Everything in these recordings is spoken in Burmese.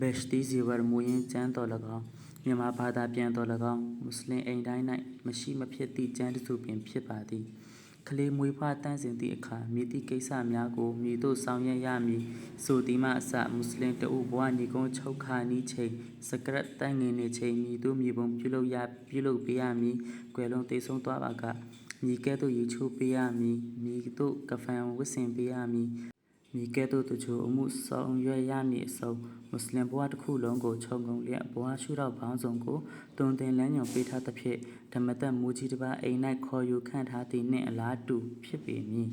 ဘက်ရှ်တီဇီဝရမူရင်ကျမ်းတော်၎င်းမြန်မာဘာသာပြန်တော်၎င်းမွတ်စလင်အိမ်တိုင်း၌မရှိမဖြစ်သည့်ကျမ်းတစ်စုပင်ဖြစ်ပါသည်ကလေးမွေးဖွားတန်းစဉ်သည့်အခါမိသည့်ကိစ္စများကိုမိတို့ဆောင်ရွက်ရမည်ဆိုသည်မှအစမွတ်စလင်တအုပ်ဘဝညီကုန်းချုပ်ခါနီးချိန်စကရတ်တန်းငင်နေချိန်မိတို့မြေပုံပြုလုပ်ရပြုလုပ်ပေးရမည်ကွယ်လုံးတိတ်ဆုံးသွားပါကမိကဲ့သို့ရေချိုးပေးရမည်မိတို့ကဖန်ဝတ်ဆင်ပေးရမည် မိကဲ့သို့တချို့အမှုဆောင်ရွက်ရမည်အစုံမွတ်စလင်ဘဝတစ်ခုလုံးကိုခြုံငုံလျက်ဘဝရှုထောင့်ပေါင်းစုံကိုတုံတင်လမ်းညွန်ပေးထားသဖြင့်ဓမ္မသက်မူကြီးတစ်ပါးအိမ်၌ခေါ်ယူခန့်ထားသည့်နှင့်အလားတူဖြစ်ပေမည်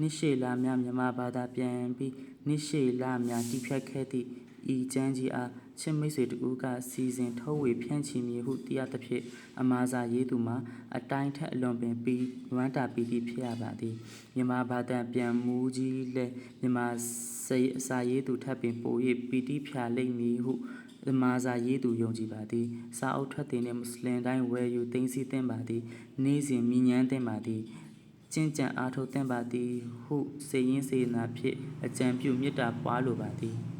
နိရှိလာများမြမဘာသာပြန်ပြီးနိရှိလာများတိဖြတ်ခဲ့သည့် ဤကျမ်းကြီးအားချစ်မိတ်ဆွေတို့ကစီစဉ်ထုတ်ဝေဖြန့်ချီမည်ဟုတရားသဖြင့်အမာစာရေးသူမှာအတိုင်းထက်အလွန်ပင်ပြီးဝမ်းတာပီတိဖြစ်ရပါသည်မြန်မာဘာသာပြန်မူကြီးလည်းမြန်မာစိတ်အစာရေးသူထပ်ပင်ပို၍ပီတိဖြာလိမ့်မည်ဟုအမာစာရေးသူယုံကြည်ပါသည်စာအုပ်ထွက်တင်တဲ့မွတ်စလင်တိုင်းဝယ်ယူသိမ်းဆည်းသင့်ပါသည်နေ့စဉ်မြញ្ញမ်းသင့်ပါသည်ကျင့်ကြံအားထုတ်သင့်ပါသည်ဟုစေရင်စေနာဖြင့်အကြံပြုမေတ္တာပွားလိုပါသည်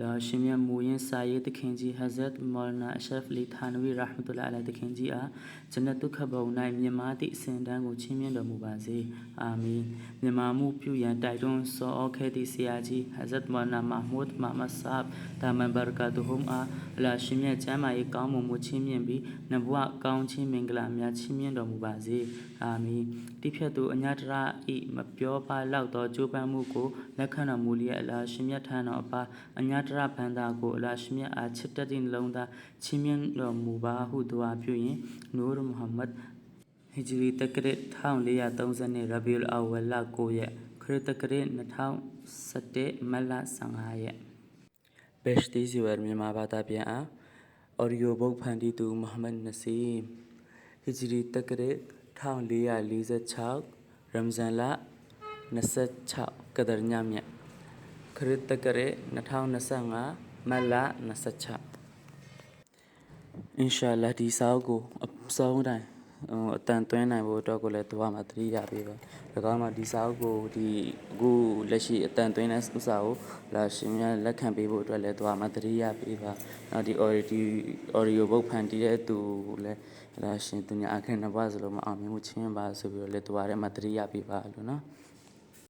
လာရှင်မြတ်မူရင်စာရေးသခင်ကြီးဟဇရတ်မော်လနာအရှရဖ်လီဌာနဝီရာဟမတ်တူလာအလိုင်သခင်ကြီးအားဂျနတ်တုခဘုံ၌မြင်မာသည့်အစဉ်တန်းကိုချီးမြှင့်တော်မူပါစေအာမင်မြင်မာမှုပြုရန်တိုက်တွန်းဆောအောခဲ့သည့်ဆရာကြီးဟဇရတ်မော်လနာမာမုဒ်မာမတ်ဆပ်ဒါမန်ဘာရကာတူဟွမ်အားအလာရှင်မြတ်ကျမ်းမာရေးကောင်းမှုမူချီးမြှင့်ပြီးနဘဝကောင်းခြင်းမင်္ဂလာများချီးမြှင့်တော်မူပါစေအာမင်တိဖြတ်သူအညာတရဤမပြောပါလောက်သောကြိုးပမ်းမှုကိုလက်ခံတော်မူလျက်အလာရှင်မြတ်ထံတော်အပါအညာတရဘန္တာကိုအလာရှင်မြတ်အားချစ်တတ်သည့်နှလုံးသားချီးမြှင့်တော်မူပါဟုဒွါပြုရင်နူရ်မုဟမ္မဒ်ဟီဂျရီတက္ကရ1430ရဘီအူလ်အဝလ်လ9ရက်ခရစ်တက္ကရ2017မတ်လ15ရက်ဘက်ရှ်တီဇီဝရမြန်မာဘာသာပြန်အားအော်ဒီယိုဘုတ်ဖန်တီသူမိုဟမ္မဒ်နစီမ်ဟီဂျရီတက္ကရ1446ရမ်ဇန်လ26ကဒရညမြတ် ခရစ်တက္ကရ2025မတ်လ26အင်ရှာလာဒီစာအုပ်ကိုအစောင်းတိုင်းဟိုအတန်သွင်းနိုင်ဖို့အတွက်ကိုလည်းသူကမှသတိရပေးပါ။ဒါကမှဒီစာအုပ်ကိုဒီအခုလက်ရှိအတန်သွင်းတဲ့ဥစ္စာကိုလာရှင်များလက်ခံပေးဖို့အတွက်လည်းသူကမှသတိရပေးပါ။နောက်ဒီ audio ဒီ audio book ဖန်တီးတဲ့သူလည်းလာရှင်သူညာအခက်နှစ်ပါးစလုံးမအောင်မြင်မှုချင်းပါဆိုပြီးတော့လည်းသူကလည်းမှသတိရပေးပါလို့နော်။